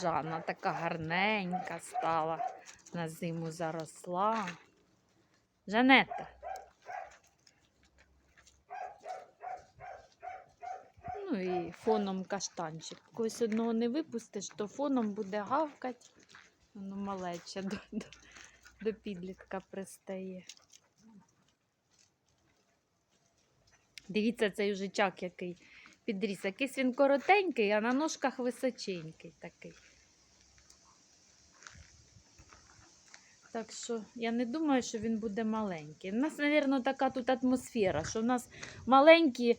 Жанна така гарненька стала, на зиму заросла. Жанета. Ну і фоном каштанчик. Когось одного не випустиш, то фоном буде гавкать. Воно малече до, до, до підлітка пристає. Дивіться, цей жичак який підріс. Якийсь він коротенький, а на ножках височенький такий. Так що я не думаю, що він буде маленький. У нас, мабуть, така тут атмосфера, що в нас маленькі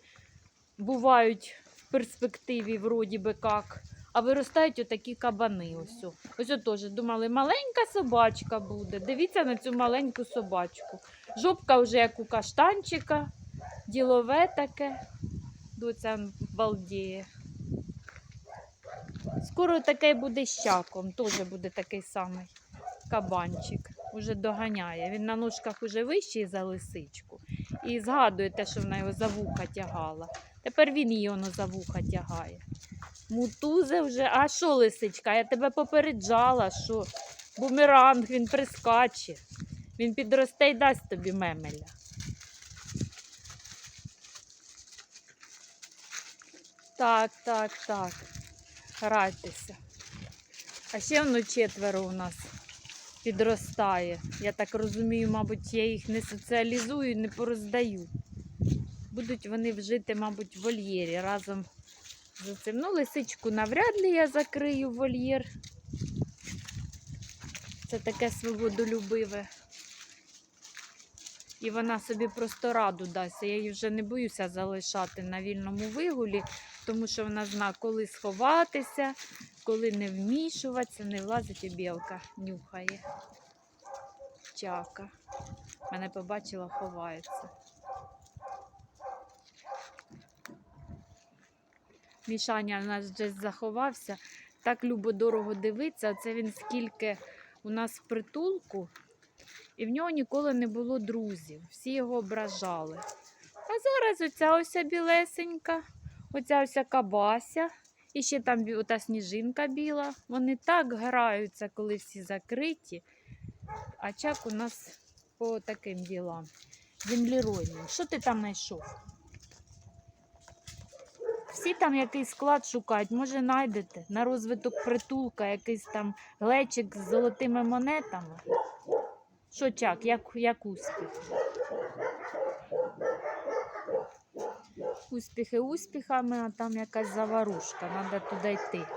бувають в перспективі, вроді би як, а виростають отакі кабани. Ось, ось теж думали, маленька собачка буде. Дивіться на цю маленьку собачку. Жопка вже як у каштанчика, ділове таке. Доця балдіє. Скоро таке буде щаком, теж буде такий самий кабанчик. Уже доганяє. Він на ножках уже вищий за лисичку. І згадує те, що вона його за вуха тягала. Тепер він її воно за вуха тягає. Мутузе вже, а що, лисичка? Я тебе попереджала, що бумеранг він прискаче. Він підросте й дасть тобі мемеля. Так, так, так. Грайтеся. А ще воно четверо у нас підростає. Я так розумію, мабуть, я їх не соціалізую, не пороздаю. Будуть вони вжити, мабуть, в вольєрі разом з цим. Ну, лисичку навряд ли я закрию вольєр. Це таке свободолюбиве. І вона собі просто раду дасть. Я її вже не боюся залишати на вільному вигулі, тому що вона знає, коли сховатися, коли не вмішуватися, не влазить і білка нюхає. Чака. Мене побачила, ховається. Мішаня у нас вже заховався. Так любо-дорого дивиться. Це він скільки у нас в притулку, і в нього ніколи не було друзів. Всі його ображали. А зараз оця ося білесенька, оця ося кабася, і ще там ота сніжинка біла. Вони так граються, коли всі закриті. А чак у нас по таким ділам. Землеройним. Що ти там знайшов? Всі там якийсь склад шукають, може знайдете на розвиток притулка, якийсь там глечик з золотими монетами. Що чак, як, як успіх? Успіхи успіхами, а там якась заварушка, треба туди йти.